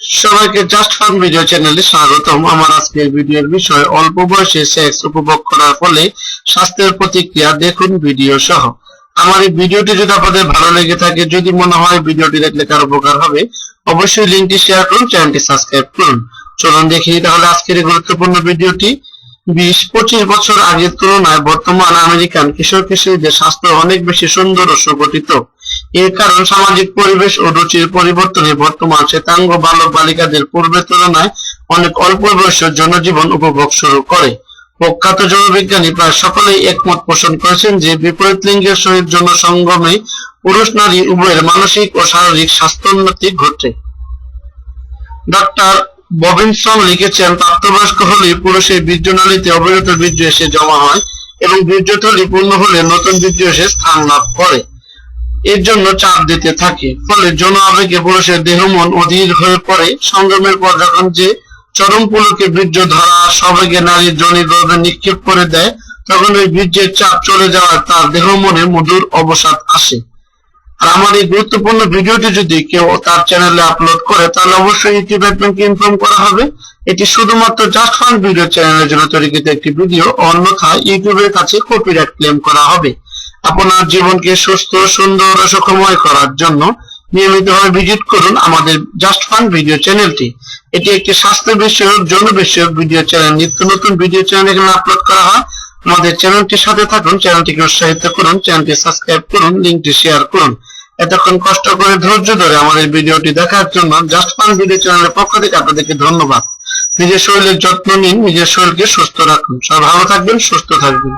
সবাইকে just fun video চ্যানেলে স্বাগতম। আমার আজকের ভিডিওর বিষয়, অল্প বয়সে সেক্স উপভোগ করার ফলে স্বাস্থ্যের প্রতিক্রিয়া দেখুন ভিডিও সহ। আমার এই ভিডিওটি যদি আপনাদের ভালো লেগে থাকে, যদি মনে হয় ভিডিওটি দেখলে কার উপকার হবে, অবশ্যই লিঙ্কটি শেয়ার করুন চ্যানেলটি সাবস্ক্রাইব করুন। চলুন দেখি তাহলে আজকের গুরুত্বপূর্ণ ভিডিওটি। বিশ, পঁচিশ বছর আগের তুলনায় বর্তমান আমেরিকান কিশোর কিশোরীদের স্বাস্থ্য অনেক বেশি সুন্দর ও সুগঠিত। এর কারণ সামাজিক পরিবেশ ও রুচির পরিবর্তনে বর্তমান শ্বেতাঙ্গ বালক বালিকাদের পূর্বের তুলনায় অনেক অল্প বয়সে জনজীবন উপভোগ শুরু করে। প্রখ্যাত জনবিজ্ঞানী প্রায় সকলেই একমত পোষণ করেছেন যে বিপরীত লিঙ্গের সহিত যৌন সঙ্গমে পুরুষ, নারী, উভয়ের মানসিক ও শারীরিক স্বাস্থ্যোন্নতি ঘটে। ডক্টর ববিনসন লিখেছেন, প্রাপ্তবয়স্ক হলে পুরুষের বীর্যনালীতে অবিরত বীর্য এসে জমা হয় এবং বীর্যথলি পূর্ণ হলে নতুন বীর্য এসে স্থান লাভ করে। এর জন্য চাপ দিতে থাকে। ফলে যৌন আবেগে পুরুষের দেহ, মন অধীর হয়ে পড়ে। সংগ্রামের পর যখন যে চরম পুলকে বীর্য ধরা, সবেগে নারীর জনি গর্ভে নিক্ষেপ করে দেয়, তখন ওই বীর্যের চাপ চলে যাওয়ার তার দেহ, মনে মধুর অবসাদ আসে। আর আমার এই গুরুত্বপূর্ণ ভিডিওটি যদি কেউ তার চ্যানেলে আপলোড করে, তাহলে অবশ্যই ইউটিউব অ্যাডমিনকে ইনফর্ম করা হবে। এটি শুধুমাত্র জাস্ট ফান ভিডিও চ্যানেলের জন্য তৈরিকৃত একটি ভিডিও, অন্যথায় ইউটিউবের কাছে কপিরাইট ক্লেম করা হবে। আপনার জীবনকে সুস্থ, সুন্দর ও সুখময় করার জন্য নিয়মিতভাবে ভিজিট করুন আমাদের জাস্ট ফান ভিডিও চ্যানেলটি এটি একটি স্বাস্থ্য বিষয়ক, যৌন বিষয়ক ভিডিও চ্যানেল নিত্য নতুন ভিডিও চ্যানেল এখানে আপলোড করা হয়। আমাদের চ্যানেলটির সাথে থাকুন চ্যানেলটিকে উৎসাহিত করুন চ্যানেলটি সাবস্ক্রাইব করুন লিঙ্কটি শেয়ার করুন। এতক্ষণ কষ্ট করে ধৈর্য ধরে আমাদের ভিডিওটি দেখার জন্য জাস্ট ফান ভিডিও চ্যানেলের পক্ষ থেকে আপনাদেরকে ধন্যবাদ। নিজের শরীরের যত্ন নিন, নিজের শরীরকে সুস্থ রাখুন। সব ভালো থাকবেন, সুস্থ থাকবেন।